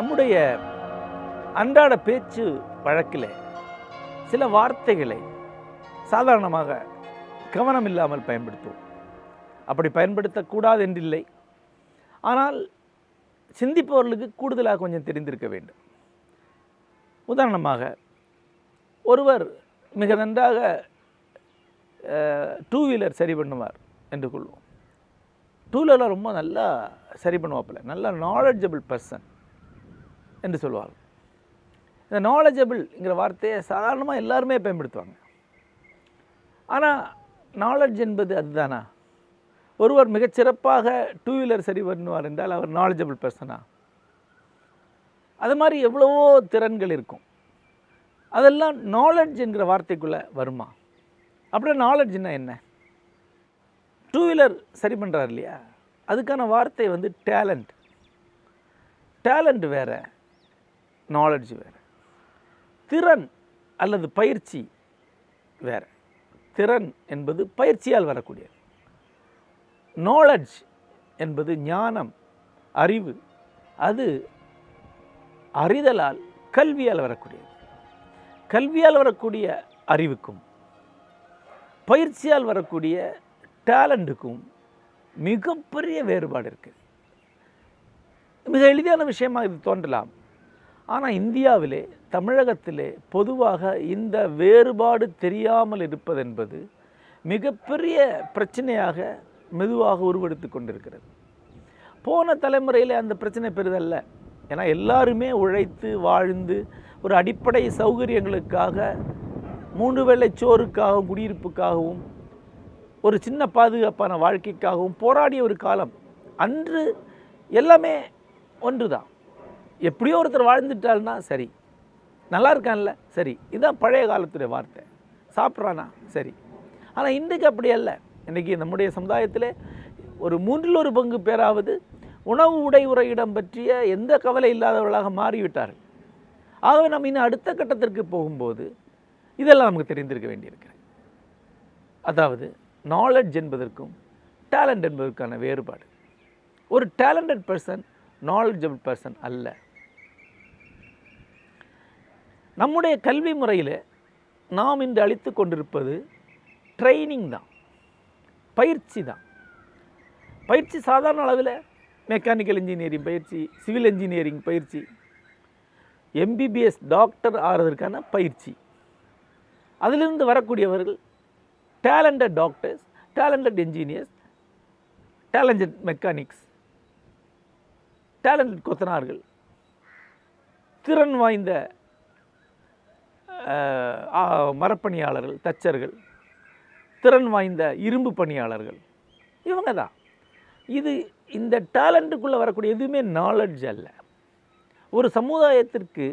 நம்முடைய அன்றாட பேச்சு வழக்கில் சில வார்த்தைகளை சாதாரணமாக கவனம் இல்லாமல் பயன்படுத்துவோம். அப்படி பயன்படுத்தக்கூடாது என்றில்லை. ஆனால் சிந்திப்பவர்களுக்கு கூடுதலாக கொஞ்சம் தெரிந்திருக்க வேண்டும். உதாரணமாக ஒருவர் மிக நன்றாக டூ வீலர் சரி பண்ணுவார் என்று கொள்வோம். டூ வீலரில் ரொம்ப நல்லா சரி பண்ணுவாப்பில்ல நல்ல நாலெட்ஜபிள் பர்சன் என்று சொல்வார்கள். இந்த நாலேஜபிள்ங்கிற வார்த்தையை சாதாரணமாக எல்லாருமே பயன்படுத்துவாங்க. ஆனால் நாலேஜ் என்பது அதுதானா? ஒருவர் மிகச்சிறப்பாக டூ வீலர் சரி பண்ணுவார் என்றால் அவர் நாலேஜபிள் பர்சனா அது மாதிரி எவ்வளவோ திறன்கள் இருக்கும். அதெல்லாம் நாலெட்ஜ் என்கிற வார்த்தைக்குள்ளே வருமா? அப்படியே நாலெட்ஜ்னால் என்ன? டூ வீலர் சரி பண்ணுறார் இல்லையா? அதுக்கான வார்த்தை வந்து டேலண்ட் டேலண்ட் வேறு. நாலெட்ஜ் வேறு. திறன் அல்லது பயிற்சி வேறு. திறன் என்பது பயிற்சியால் வரக்கூடியது. நாலெட்ஜ் என்பது ஞானம் அறிவு. அது அறிதலால் கல்வியால் வரக்கூடியது. கல்வியால் வரக்கூடிய அறிவுக்கும் பயிற்சியால் வரக்கூடிய டேலண்ட்டுக்கும் மிகப்பெரிய வேறுபாடு இருக்குது மிக எளிதான விஷயமாக இது தோன்றலாம். ஆனால் இந்தியாவிலே தமிழகத்திலே பொதுவாக இந்த வேறுபாடு தெரியாமல் இருப்பதென்பது மிகப்பெரிய பிரச்சனையாக மெதுவாக உருவெடுத்து கொண்டிருக்கிறது. போன தலைமுறையில் அந்த பிரச்சனை பெரிதல்ல. ஏன்னா எல்லாருமே உழைத்து வாழ்ந்து ஒரு அடிப்படை சௌகரியங்களுக்காக மூன்று வேளை சோறுக்காகவும் குடியிருப்புக்காகவும் ஒரு சின்ன பாதுகாப்பான வாழ்க்கைக்காகவும் போராடிய ஒரு காலம். அன்று எல்லாமே ஒன்று தான் எப்படியோ ஒருத்தர் வாழ்ந்துட்டால்னா சரி. நல்லா இருக்கான்ல? சரி. இதுதான் பழைய காலத்துடைய வார்த்தை. சாப்பிட்றானா? சரி. ஆனால் இன்றைக்கு அப்படி அல்ல. இன்றைக்கி நம்முடைய சமுதாயத்தில் ஒரு மூன்றில் ஒரு பங்கு பேராவது உணவு உடை உறையிடம் பற்றிய எந்த கவலை இல்லாதவர்களாக மாறிவிட்டார்கள். ஆகவே நம்ம இன்னும் அடுத்த கட்டத்திற்கு போகும்போது இதெல்லாம் நமக்கு தெரிந்திருக்க வேண்டியிருக்கிறேன் அதாவது நாலெட்ஜ் என்பதற்கும் டேலண்ட் என்பதற்கான வேறுபாடு. ஒரு டேலண்டட் பர்சன் நாலெட்ஜபிள் பர்சன் அல்ல. நம்முடைய கல்வி முறையில் நாம் இன்று அளித்து கொண்டிருப்பது ட்ரைனிங் தான். பயிற்சி தான். பயிற்சி சாதாரண அளவில் மெக்கானிக்கல் இன்ஜினியரிங் பயிற்சி சிவில் இன்ஜினியரிங் பயிற்சி எம்பிபிஎஸ் டாக்டர் ஆகிறதுக்கான பயிற்சி. அதிலிருந்து வரக்கூடியவர்கள் talented doctors talented engineers talented mechanics talented கொத்தனார்கள் திறன் வாய்ந்த மரப்பணியாளர்கள் தச்சர்கள் திறன் வாய்ந்த இரும்பு பணியாளர்கள். இவங்க தான். இது இந்த டேலண்ட்டுக்குள்ளே வரக்கூடிய எதுவுமே நாலெட்ஜ் அல்ல. ஒரு சமுதாயத்திற்கு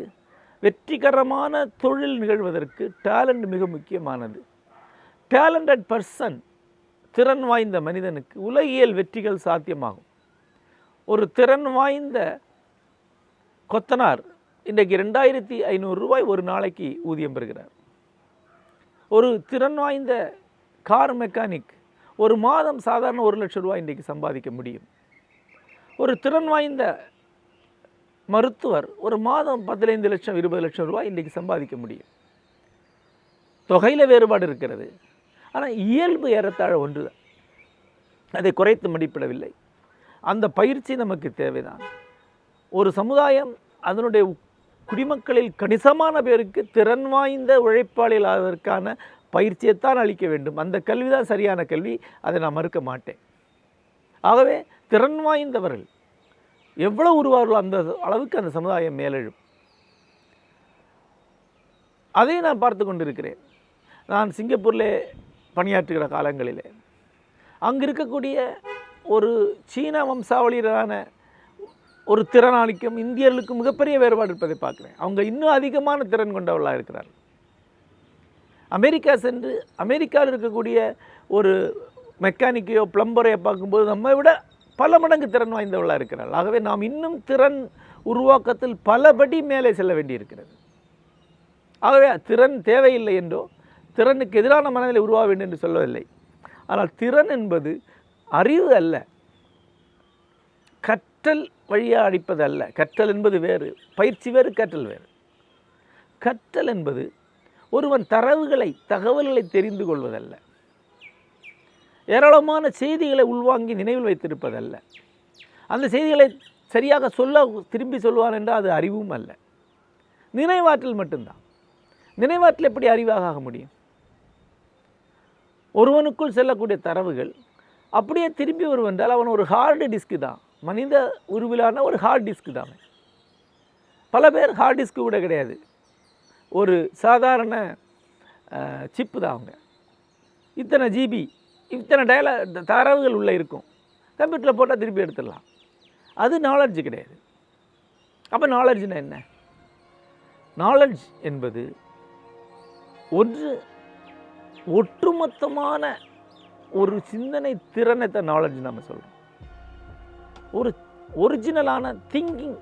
வெற்றிகரமான தொழில் நிகழ்வதற்கு டேலண்ட் மிக முக்கியமானது. டேலண்டட் பர்சன் திறன் வாய்ந்த மனிதனுக்கு உலகியல் வெற்றிகள் சாத்தியமாகும். ஒரு திறன் வாய்ந்த கொத்தனார் இன்றைக்கு ரெண்டாயிரத்தி ஐநூறு ரூபாய் ஒரு நாளைக்கு ஊதியம் பெறுகிறார். ஒரு திறன் வாய்ந்த கார் மெக்கானிக் ஒரு மாதம் சாதாரண ஒரு லட்சம் ரூபாய் இன்றைக்கு சம்பாதிக்க முடியும். ஒரு திறன் வாய்ந்த மருத்துவர் ஒரு மாதம் பதினைந்து லட்சம் இருபது லட்சம் ரூபாய் இன்றைக்கு சம்பாதிக்க முடியும். தொகையில் வேறுபாடு இருக்கிறது. ஆனால் இயல்பு ஏறத்தாழ ஒன்று தான் அதை குறைத்து மதிப்பிடவில்லை. அந்த பயிற்சி நமக்கு தேவைதான். ஒரு சமுதாயம் அதனுடைய குடிமக்களில் கணிசமான பேருக்கு திறன் வாய்ந்த உழைப்பாளிகள் ஆவதற்கான பயிற்சியைத்தான் அளிக்க வேண்டும். அந்த கல்வி தான் சரியான கல்வி. அதை நான் மறுக்க மாட்டேன். ஆகவே திறன் வாய்ந்தவர்கள் எவ்வளோ உருவார்களோ அந்த அளவுக்கு அந்த சமுதாயம் மேலெழும். அதையும் நான் பார்த்து கொண்டிருக்கிறேன். நான் சிங்கப்பூரில் பணியாற்றுகிற காலங்களில். அங்கு இருக்கக்கூடிய ஒரு சீன வம்சாவளியரான ஒரு திறனாளிக்கும் இந்தியர்களுக்கும் மிகப்பெரிய வேறுபாடு இருப்பதை பார்க்குறேன். அவங்க இன்னும் அதிகமான திறன் கொண்டவர்களாக இருக்கிறார் அமெரிக்கா சென்று அமெரிக்காவில் இருக்கக்கூடிய ஒரு மெக்கானிக்கையோ பிளம்பரையோ பார்க்கும்போது நம்மை விட பல மடங்கு திறன் வாய்ந்தவர்களாக இருக்கிறார் ஆகவே நாம் இன்னும் திறன் உருவாக்கத்தில் பலபடி மேலே செல்ல வேண்டியிருக்கிறது. ஆகவே திறன் தேவையில்லை என்றோ திறனுக்கு எதிரான மனநிலை உருவாக வேண்டும் என்று சொல்லவில்லை. ஆனால் திறன் என்பது அறிவு அல்ல. கற்று கற்றல் வழியாக அடிப்பது அல்ல. கற்றல் என்பது வேறு பயிற்சி வேறு கற்றல் வேறு. கற்றல் என்பது ஒருவன் தரவுகளை தகவல்களை தெரிந்து கொள்வதல்ல. ஏராளமான செய்திகளை உள்வாங்கி நினைவில் வைத்திருப்பதல்ல. அந்த செய்திகளை சரியாக சொல்ல திரும்பி சொல்வான் என்றால் அது அறிவும் அல்ல. நினைவாற்றல் மட்டும்தான். நினைவாற்றல் எப்படி அறிவாக ஆக முடியும்? ஒருவனுக்குள் செல்லக்கூடிய தரவுகள் அப்படியே திரும்பி வருவென்றால் அவன் ஒரு ஹார்டு டிஸ்க்கு தான். மனித உருவிலான ஒரு ஹார்ட் டிஸ்க் தான். பல பேர் ஹார்ட் டிஸ்க்கு கூட கிடையாது. ஒரு சாதாரண சிப்பு தான் அவங்க. இத்தனை ஜிபி இத்தனை டயல தரவுகள் உள்ளே இருக்கும். கம்ப்யூட்டரில் போட்டால் திருப்பி எடுத்துடலாம். அது நாலெட்ஜ் கிடையாது. அப்போ நாலெட்ஜ்னா என்ன? நாலெட்ஜ் என்பது ஒன்று ஒட்டுமொத்தமான ஒரு சிந்தனை திறனை தான் நாலெட்ஜ் நம்ம சொல்கிறோம் ஒரு ஒரிஜினலான திங்கிங்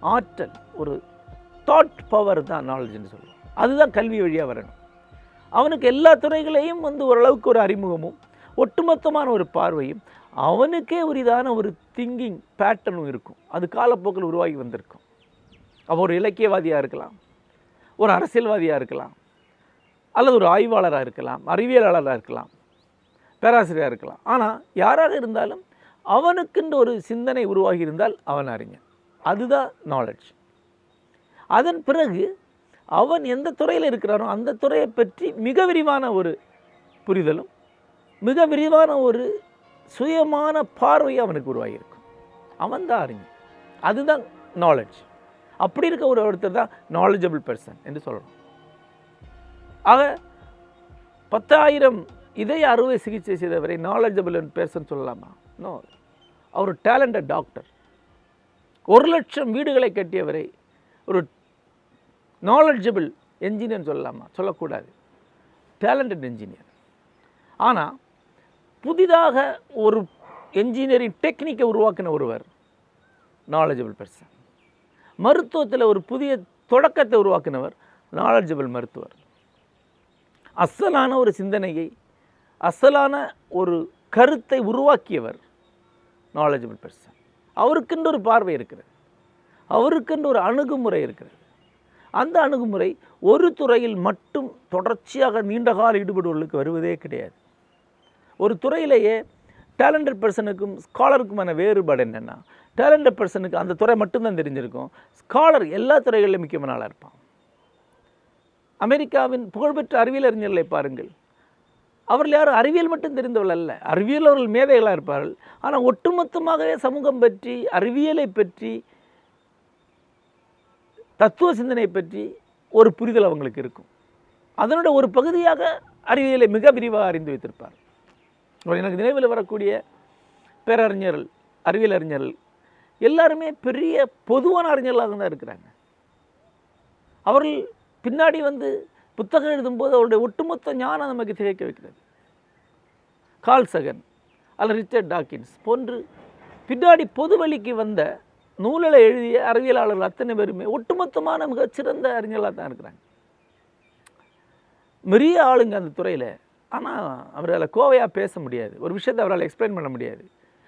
ஆற்றல் ஒரு தாட் பவர் தான் நாலேஜ்னு சொல்லுவோம். அதுதான் கல்வி வழியாக வரணும். அவனுக்கு எல்லா துறைகளையும் வந்து ஓரளவுக்கு ஒரு அறிமுகமும் ஒட்டுமொத்தமான ஒரு பார்வையும் அவனுக்கே உரிதான ஒரு திங்கிங் பேட்டர்னும் இருக்கும். அது காலப்போக்கில் உருவாகி வந்திருக்கும். அவன் ஒரு இலக்கியவாதியாக இருக்கலாம் ஒரு அரசியல்வாதியாக இருக்கலாம் அல்லது ஒரு ஆய்வாளராக இருக்கலாம் அறிவியலாளராக இருக்கலாம் பேராசிரியராக இருக்கலாம். ஆனால் யாராக இருந்தாலும் அவனுக்குன்ற ஒரு சிந்தனை உருவாகி இருந்தால் அவன் அறிஞன். அதுதான் நாலெட்ஜ் அதன் பிறகு அவன் எந்த துறையில் இருக்கிறானோ அந்த துறையை பற்றி மிக விரிவான ஒரு புரிதலும் மிக விரிவான ஒரு சுயமான பார்வை அவனுக்கு உருவாகியிருக்கும். அவன் தான் அறிஞன். அதுதான் நாலெட்ஜ் அப்படி இருக்க ஒரு ஒருத்தர் தான் நாலேஜபிள் பர்சன் என்று சொல்கிறோம் ஆக பத்தாயிரம் இதய அறுவை சிகிச்சை செய்தவரை நாலேஜபிள் பர்சன் சொல்லலாமா? நோ அவர் டேலண்டட் டாக்டர் ஒரு லட்சம் வீடுகளை கட்டியவரை ஒரு நாலெட்ஜபிள் என்ஜினியர் சொல்லலாமா? சொல்லக்கூடாது. டேலண்டட் என்ஜினியர் ஆனால் புதிதாக ஒரு என்ஜினியரிங் டெக்னிக்கை உருவாக்கின ஒருவர் நாலேஜபிள் பர்சன் மருத்துவத்தில் ஒரு புதிய தொடக்கத்தை உருவாக்கினவர் நாலேஜபிள் மருத்துவர். அசலான ஒரு சிந்தனையை அசலான ஒரு கருத்தை உருவாக்கியவர் நாலேஜபிள் பர்சன் அவருக்கென்று ஒரு பார்வை இருக்கிறது. அவருக்கென்று ஒரு அணுகுமுறை இருக்கிறது. அந்த அணுகுமுறை ஒரு துறையில் மட்டும் தொடர்ச்சியாக நீண்டகால ஈடுபடுவர்களுக்கு வருவதே கிடையாது. ஒரு துறையிலேயே டேலண்டட் பர்சனுக்கும் ஸ்காலருக்குமான வேறுபாடு என்னென்னா டேலண்டட் பர்சனுக்கு அந்த துறை மட்டும்தான் தெரிஞ்சிருக்கும். ஸ்காலர் எல்லா துறைகளிலும் முக்கியமான ஆளாக இருப்பான். அமெரிக்காவின் புகழ்பெற்ற அறிவியல் அறிஞர்களை பாருங்கள். அவர்கள் யாரும் அறிவியல் மட்டும் தெரிந்தவர்கள் அல்ல. அறிவியல் அவர்கள் மேதைகளாக இருப்பார்கள். ஆனால் ஒட்டுமொத்தமாகவே சமூகம் பற்றி அறிவியலை பற்றி தத்துவ சிந்தனை பற்றி ஒரு புரிதல் அவங்களுக்கு இருக்கும். அதனோட ஒரு பகுதியாக அறிவியலை மிக விரிவாக அறிந்து வைத்திருப்பார். எனக்கு நினைவில் வரக்கூடிய பேரறிஞர்கள் அறிவியல் அறிஞர்கள் எல்லாருமே பெரிய பொதுவான அறிஞர்களாக தான் இருக்கிறாங்க. அவர்கள் பின்னாடி வந்து புத்தகம் எழுதும்போது அவருடைய ஒட்டுமொத்த ஞானம் நமக்கு திகைக்க வைக்கிறது. கால் சகன் அல்ல ரிச்சர்ட் டாக்கின்ஸ் போன்று பின்னாடி பொதுவெளிக்கு வந்த நூலில் எழுதிய அறிவியலாளர்கள் அத்தனை பேருமே ஒட்டுமொத்தமான மிகச்சிறந்த அறிஞர்களாக தான் இருக்கிறாங்க. நிறைய ஆளுங்க அந்த துறையில். ஆனால் அவரால் கோவையாக பேச முடியாது. ஒரு விஷயத்தை அவரால் எக்ஸ்பிளைன் பண்ண முடியாது.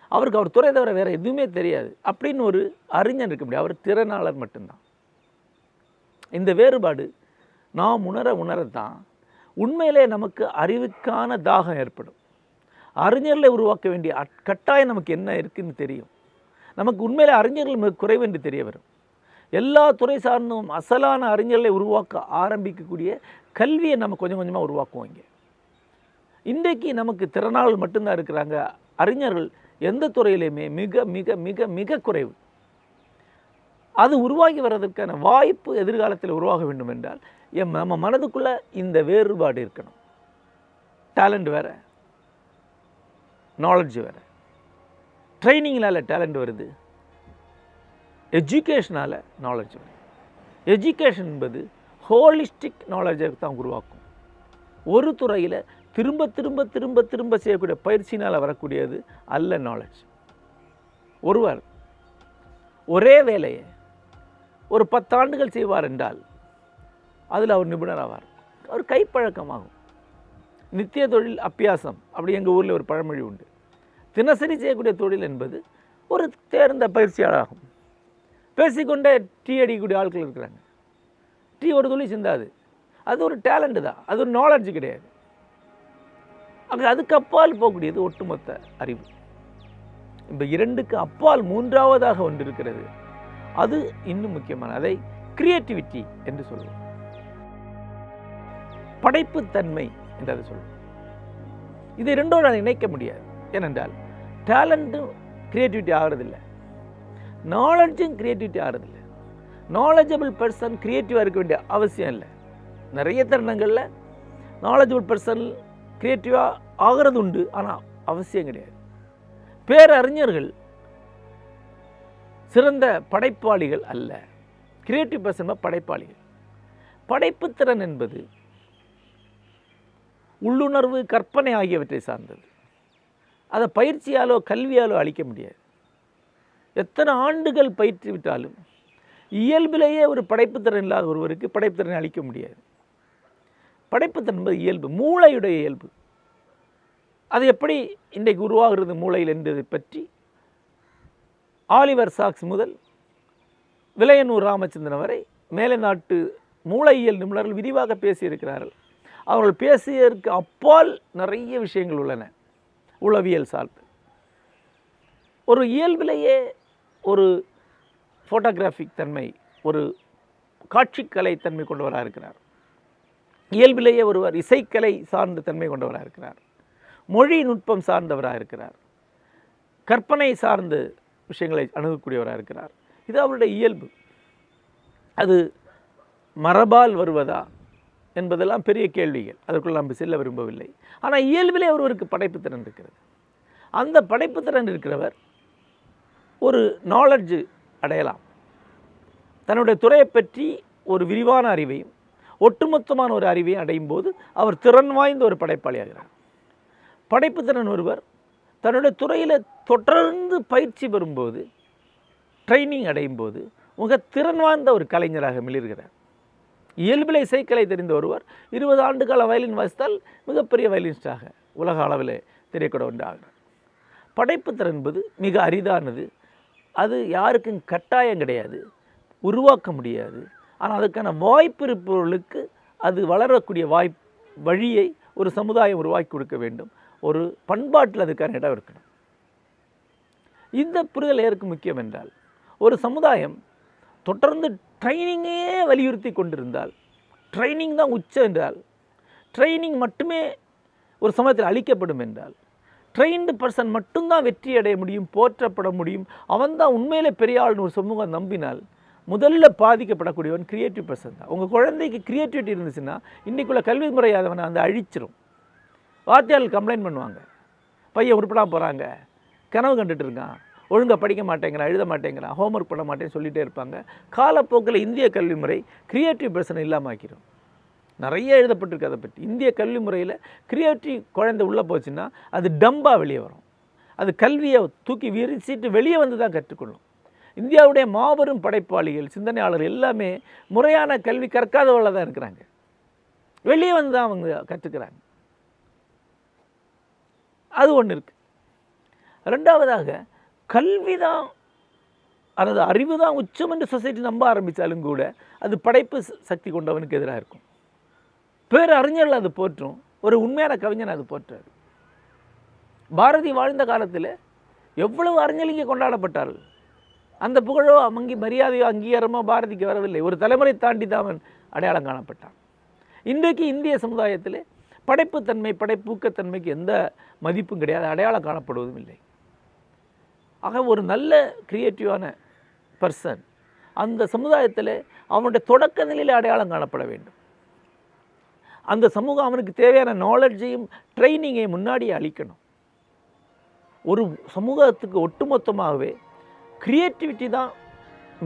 அவருக்கு அவர் துறை தவிர வேறு எதுவுமே தெரியாது. அப்படின்னு ஒரு அறிஞர் இருக்க முடியாது. அவர் திறனாளர் மட்டும்தான். இந்த வேறுபாடு நாம் உணர உணரத்தான் உண்மையிலே நமக்கு அறிவுக்கான தாகம் ஏற்படும். அறிஞர்களை உருவாக்க வேண்டிய அட்- கட்டாயம் நமக்கு என்ன இருக்குன்னு தெரியும். நமக்கு உண்மையிலே அறிஞர்கள் மிக குறைவு என்று தெரிய வரும். எல்லா துறை சார்ந்தும் அசலான அறிஞர்களை உருவாக்க ஆரம்பிக்கக்கூடிய கல்வியை நம்ம கொஞ்சம் கொஞ்சமாக உருவாக்குவோம் இங்கே. இன்றைக்கு நமக்கு திறனாளர்கள் மட்டும்தான் இருக்கிறாங்க. அறிஞர்கள் எந்த துறையிலையுமே மிக மிக மிக மிக குறைவு. அது உருவாகி வர்றதற்கான வாய்ப்பு எதிர்காலத்தில் உருவாக வேண்டும் என்றால் எம் நம்ம மனதுக்குள்ளே இந்த வேறுபாடு இருக்கணும். டேலண்ட் வேறு. நாலெட்ஜ் வேறு. ட்ரைனிங்கினால் டேலண்ட் வருது. எஜுகேஷனால் நாலேஜ் வருது. எஜுகேஷன் என்பது ஹோலிஸ்டிக் நாலேஜை தான் உருவாக்கும். ஒரு துறையில் திரும்ப திரும்ப திரும்ப திரும்ப செய்யக்கூடிய பயிற்சினால் வரக்கூடியது அல்ல நாலேஜ் ஒருவர் ஒரே வேலையை ஒரு பத்தாண்டுகள் செய்வார் என்றால் அதில் அவர் நிபுணர் ஆவார் அவர் கைப்பழக்கமாகும். நித்திய தொழில் அப்பியாசம் அப்படி எங்கள் ஊரில் ஒரு பழமொழி உண்டு. தினசரி செய்யக்கூடிய தொழில் என்பது ஒரு தேர்ந்த பயிற்சியாளராகும். பேசிக்கொண்டே டீ அடிக்கக்கூடிய ஆட்கள் இருக்கிறாங்க. டீ ஒரு துளி சிந்தாது. அது ஒரு டேலண்ட்டு தான். அது ஒரு நாலெட்ஜ் கிடையாது. அங்கே அதுக்கு அப்பால் போகக்கூடியது ஒட்டுமொத்த அறிவு. இப்போ இரண்டுக்கு அப்பால் மூன்றாவதாக ஒன்று இருக்கிறது. அது இன்னும் முக்கியமான அதை கிரியேட்டிவிட்டி என்று சொல்லுவோம். படைப்புத்தன்மை என்று அதை சொல்லுவோம் இது ரெண்டும் அதை இணைக்க முடியாது. ஏனென்றால் டேலண்ட்டும் க்ரியேட்டிவிட்டி ஆகிறதில்ல. நாலெட்ஜும் கிரியேட்டிவிட்டி ஆகிறதில்ல. நாலேஜபிள் பர்சன் க்ரியேட்டிவாக இருக்க வேண்டிய அவசியம் இல்லை. நிறைய தருணங்களில் நாலேஜபிள் பர்சன் க்ரியேட்டிவாக ஆகிறது உண்டு ஆனால் அவசியம் கிடையாது. பேரறிஞர்கள் சிறந்த படைப்பாளிகள் அல்ல. கிரியேட்டிவ் பர்சன் படைப்பாளிகள். படைப்புத்திறன் என்பது உள்ளுணர்வு கற்பனை ஆகியவற்றை சார்ந்தது. அதை பயிற்சியாலோ கல்வியாலோ அளிக்க முடியாது. எத்தனை ஆண்டுகள் பயிற்றுவிட்டாலும் இயல்பிலேயே ஒரு படைப்புத்திறன் இல்லாத ஒருவருக்கு படைப்புத்திறனை அளிக்க முடியாது. படைப்புத்திறன் என்பது இயல்பு மூளையுடைய இயல்பு. அது எப்படி இன்றைக்கு உருவாகிறது மூளையில் என்பதை பற்றி ஆலிவர் சாக்ஸ் முதல் விலையனூர் ராமச்சந்திரன் வரை மேலை நாட்டு மூளையியல் நிபுணர்கள் விரிவாக பேசியிருக்கிறார்கள். அவர்கள் பேசியதற்கு அப்பால் நிறைய விஷயங்கள் உள்ளன. உளவியல் சார்ந்து. ஒரு இயல்பிலேயே ஒரு ஃபோட்டோகிராஃபிக் தன்மை ஒரு காட்சிக்கலை தன்மை கொண்டவராக இருக்கிறார். இயல்பிலேயே ஒருவர் இசைக்கலை சார்ந்த தன்மை கொண்டவராக இருக்கிறார். மொழி நுட்பம் சார்ந்தவராக இருக்கிறார். கற்பனை சார்ந்த விஷயங்களை அணுகக்கூடியவராக இருக்கிறார். இது அவருடைய இயல்பு. அது மரபால் வருவதா? என்பதெல்லாம் பெரிய கேள்விகள். அதற்குள் நாம் செல்ல விரும்பவில்லை. ஆனால் இயல்பிலே ஒருவருக்கு படைப்புத்திறன் இருக்கிறது அந்த படைப்புத்திறன் இருக்கிறவர் ஒரு நாலெட்ஜு அடையலாம். தன்னுடைய துறையை பற்றி ஒரு விரிவான அறிவையும் ஒட்டுமொத்தமான ஒரு அறிவையும் அடையும் போது அவர் திறன் வாய்ந்த ஒரு படைப்பாளியாகிறார். படைப்புத்திறன் ஒருவர் தன்னுடைய துறையில் தொடர்ந்து பயிற்சி பெறும்போது ட்ரைனிங் அடையும் போது மிக திறன் வாய்ந்த ஒரு கலைஞராக மிளிர்கிறார். இயல்பில் இசைக்கலை தெரிந்த ஒருவர் இருபது ஆண்டு கால வயலின் வாசித்தால் மிகப்பெரிய வயலினிஸ்டாக உலக அளவில் தெரியக்கூட ஒன்றாகிறார் படைப்புத்திறன் என்பது மிக அரிதானது. அது யாருக்கும் கட்டாயம் கிடையாது. உருவாக்க முடியாது. ஆனால் அதுக்கான வாய்ப்பு இருப்பவர்களுக்கு அது வளரக்கூடிய வாய்ப் வழியை ஒரு சமுதாயம் உருவாக்கி கொடுக்க வேண்டும். ஒரு பண்பாட்டில் அதுக்கான இடம் இருக்கணும். இந்த புரிதல் ஏற்கு முக்கியம் என்றால் ஒரு சமுதாயம் தொடர்ந்து ட்ரைனிங்கே வலியுறுத்தி கொண்டிருந்தால் ட்ரைனிங் தான் உச்சம் என்றால் ட்ரைனிங் மட்டுமே ஒரு சமயத்தில் அளிக்கப்படும் என்றால் ட்ரெயின்டு பர்சன் மட்டும்தான் வெற்றி அடைய முடியும் போற்றப்பட முடியும். அவன் தான் உண்மையிலே பெரிய ஆள்னு ஒரு சமூகம் நம்பினால் முதல்ல பாதிக்கப்படக்கூடியவன் க்ரியேட்டிவ் பர்சன் தான். உங்கள் குழந்தைக்கு கிரியேட்டிவிட்டி இருந்துச்சுன்னா இன்றைக்குள்ள கல்வி முறையாதவனை அந்த அழிச்சிரும். வாத்தியார்கள் கம்ப்ளைண்ட் பண்ணுவாங்க. பையன் உருப்படாமல் போகிறாங்க கனவு கண்டுட்டு இருக்கான். ஒழுங்காக படிக்க மாட்டேங்கிறான் எழுத மாட்டேங்கிறான் ஹோம்ஒர்க் பண்ண மாட்டேன்னு சொல்லிகிட்டே இருப்பாங்க. காலப்போக்கில் இந்திய கல்வி முறை கிரியேட்டிவ் பர்சன் இல்லாமல் ஆக்கிரும். நிறைய எழுதப்பட்டிருக்கு அதை பற்றி. இந்திய கல்வி முறையில் கிரியேட்டிவ் குழந்தை உள்ளே போச்சுன்னா அது டம்பாக வெளியே வரும். அது கல்வியை தூக்கி விரிச்சிட்டு வெளியே வந்து தான் கற்றுக்கொள்ளும். இந்தியாவுடைய மாபெரும் படைப்பாளிகள் சிந்தனையாளர்கள் எல்லாமே முறையான கல்வி கற்காதவர்களாக தான் இருக்கிறாங்க. வெளியே வந்து தான் அவங்க கற்றுக்கிறாங்க. அது ஒன்று இருக்குது ரெண்டாவதாக கல்வி தான் அல்லது அறிவு தான் உச்சம் என்று சொசைட்டி நம்ப ஆரம்பித்தாலும் கூட அது படைப்பு ச- சக்தி கொண்டவனுக்கு எதிராக இருக்கும். பேர் அறிஞர்கள் அது போற்றும். ஒரு உண்மையான கவிஞன் அது போற்றார். பாரதி வாழ்ந்த காலத்தில் எவ்வளவு அறிஞலிங்க இங்கே கொண்டாடப்பட்டார்கள். அந்த புகழோ அங்கி மரியாதையோ அங்கீகாரமோ பாரதிக்கு வரவில்லை. ஒரு தலைமுறை தாண்டி தான் அவன் அடையாளம் காணப்பட்டான். இன்றைக்கு இந்திய சமுதாயத்தில் படைப்புத்தன்மை படைப்பூக்கத்தன்மைக்கு எந்த மதிப்பும் கிடையாது. அடையாளம் காணப்படுவதும் இல்லை. ஆக ஒரு நல்ல க்ரியேட்டிவான பர்சன் அந்த சமுதாயத்தில் அவனுடைய தொடக்க நிலையில் அடையாளம் காணப்பட வேண்டும். அந்த சமூகம் அவனுக்கு தேவையான நாலெட்ஜையும் ட்ரைனிங்கையும் முன்னாடியே அளிக்கணும். ஒரு சமூகத்துக்கு ஒட்டுமொத்தமாகவே க்ரியேட்டிவிட்டி தான்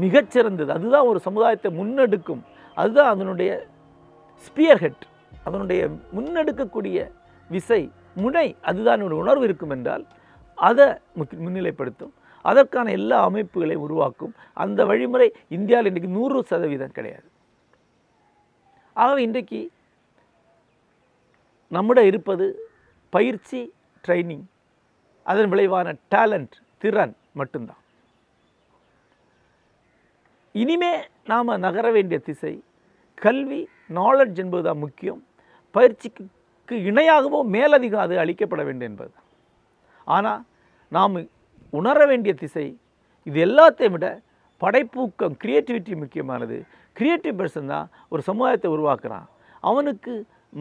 மிகச்சிறந்தது. அதுதான் ஒரு சமுதாயத்தை முன்னெடுக்கும். அதுதான் அதனுடைய ஸ்பியர் ஹெட் அதனுடைய முன்னெடுக்கக்கூடிய விசை முனை. அதுதான் ஒரு உணர்வு இருக்கும் என்றால் அதை முக்- முன்னிலைப்படுத்தும். அதற்கான எல்லா அமைப்புகளையும் உருவாக்கும். அந்த வழிமுறை இந்தியாவில் இன்றைக்கு நூறு சதவீதம் கிடையாது. ஆகவே இன்றைக்கு நம்மிட இருப்பது பயிற்சி ட்ரைனிங் அதன் விளைவான டேலண்ட் திறன் மட்டும்தான். இனிமே நாம் நகர வேண்டிய திசை கல்வி நாலெட்ஜ் என்பதுதான் முக்கியம். பயிற்சிக்கு இணையாகவும் மேலதிகம் அது அளிக்கப்பட வேண்டும் என்பது ஆனால் நாம் உணர வேண்டிய திசை இது எல்லாத்தையும் விட படைப்பூக்கம் க்ரியேட்டிவிட்டி முக்கியமானது. க்ரியேட்டிவ் பர்சன் தான் ஒரு சமுதாயத்தை உருவாக்குறான். அவனுக்கு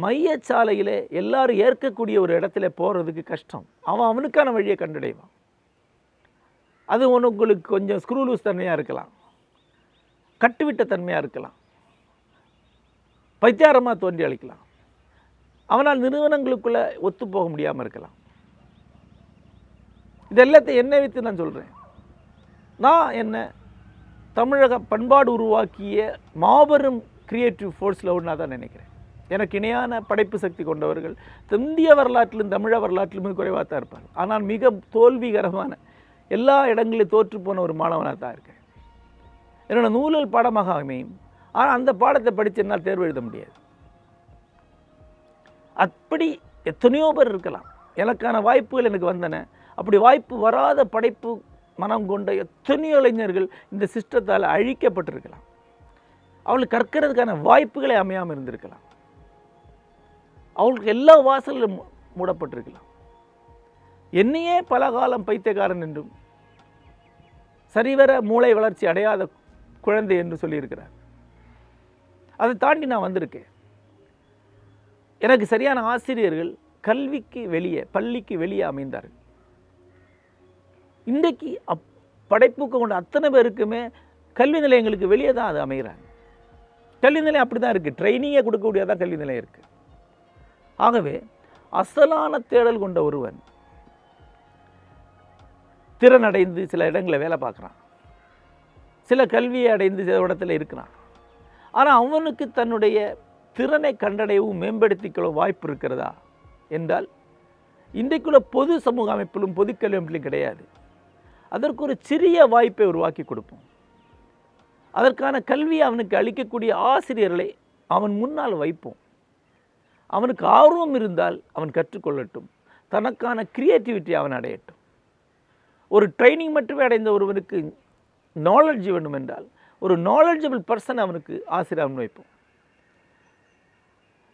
மையச்சாலையில் எல்லாரும் ஏற்கக்கூடிய ஒரு இடத்துல போகிறதுக்கு கஷ்டம். அவன் அவனுக்கான வழியை கண்டடைவான். அது ஒன்று உங்களுக்கு கொஞ்சம் ஸ்க்ரூ லூஸ் தன்மையாக இருக்கலாம். கட்டுவிட்ட தன்மையாக இருக்கலாம். பைத்தியாரமாக தோன்றி அளிக்கலாம் அவனால் நிறுவனங்களுக்குள்ளே ஒத்து போக முடியாமல் இருக்கலாம். இது எல்லாத்தையும் என்னை வைத்து நான் சொல்கிறேன் நான் என்ன தமிழக பண்பாடு உருவாக்கிய மாபெரும் கிரியேட்டிவ் ஃபோர்ஸில் ஒன்றா தான் நினைக்கிறேன். எனக்கு இணையான படைப்பு சக்தி கொண்டவர்கள் இந்திய வரலாற்றிலும் தமிழக வரலாற்றிலும் மிக குறைவாக தான் இருப்பார் ஆனால் மிக தோல்விகரமான எல்லா இடங்களிலும் தோற்று போன ஒரு மாணவனாக தான் இருக்கேன். என்னோட நூலல் பாடமாக அமையும். ஆனால் அந்த பாடத்தை படித்து என்னால் தேர்வு எழுத முடியாது. அப்படி எத்தனையோ பேர் இருக்கலாம். எனக்கான வாய்ப்புகள் எனக்கு வந்தன. அப்படி வாய்ப்பு வராத படைப்பு மனம் கொண்ட எத்தனையோ இளைஞர்கள் இந்த சிஸ்டத்தால் அழிக்கப்பட்டிருக்கலாம். அவளுக்கு கற்கிறதுக்கான வாய்ப்புகளை அமையாமல் இருந்திருக்கலாம். அவளுக்கு எல்லா வாசலும் மூடப்பட்டிருக்கலாம். என்னையே பல காலம் பைத்தியக்காரன் என்றும் சரிவர மூளை வளர்ச்சி அடையாத குழந்தை என்று சொல்லியிருக்கிறார். அதை தாண்டி நான் வந்திருக்கேன். எனக்கு சரியான ஆசிரியர்கள் கல்விக்கு வெளியே பள்ளிக்கு வெளியே அமைந்தார்கள். இன்றைக்கு அப் படைப்புக்கு கொண்ட அத்தனை பேருக்குமே கல்வி நிலையங்களுக்கு வெளியே தான் அது அமைகிறாங்க. கல்வி நிலையம் அப்படி தான் இருக்குது ட்ரைனிங்கே கொடுக்கக்கூடியதான் கல்வி நிலையம் இருக்குது ஆகவே அசலான தேடல் கொண்ட ஒருவன் திறனடைந்து சில இடங்களில் வேலை பார்க்குறான். சில கல்வியை அடைந்து சில இடத்துல இருக்கிறான். ஆனால் அவனுக்கு தன்னுடைய திறனை கண்டடையவும் மேம்படுத்திக்கொள்ள வாய்ப்பு இருக்கிறதா? என்றால் இன்றைக்குள்ள பொது சமூக அமைப்பிலும் பொதுக்கல்வி அமைப்பிலும் கிடையாது. அதற்கு ஒரு சிறிய வாய்ப்பை உருவாக்கி கொடுப்போம். அதற்கான கல்வியை அவனுக்கு அளிக்கக்கூடிய ஆசிரியர்களை அவன் முன்னால் வைப்போம். அவனுக்கு ஆர்வம் இருந்தால் அவன் கற்றுக்கொள்ளட்டும். தனக்கான கிரியேட்டிவிட்டி அவன் அடையட்டும். ஒரு ட்ரைனிங் மட்டுமே அடைந்த ஒருவனுக்கு நாலெட்ஜ் வேண்டும் என்றால் ஒரு நாலெட்ஜபிள் பர்சன் அவனுக்கு ஆசிரியர் அவன் வைப்போம்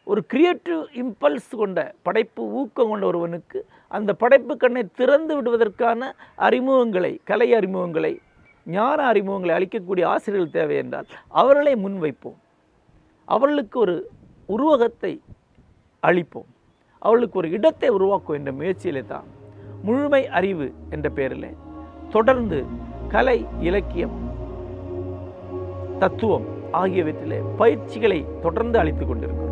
ஒரு கிரியேட்டிவ் இம்பல்ஸ் கொண்ட படைப்பு ஊக்கம் கொண்ட ஒருவனுக்கு அந்த படைப்பு கண்ணை திறந்து விடுவதற்கான அறிமுகங்களை கலை அறிமுகங்களை ஞான அறிமுகங்களை அளிக்கக்கூடிய ஆசிரியர்கள் தேவை என்றால் அவர்களை முன்வைப்போம். அவர்களுக்கு ஒரு உருவகத்தை அளிப்போம். அவர்களுக்கு ஒரு இடத்தை உருவாக்கும் என்ற முயற்சியிலே தான். முழுமை அறிவு என்ற பெயரில் தொடர்ந்து கலை இலக்கியம் தத்துவம் ஆகியவற்றிலே பயிற்சிகளை தொடர்ந்து அளித்து கொண்டிருக்கும்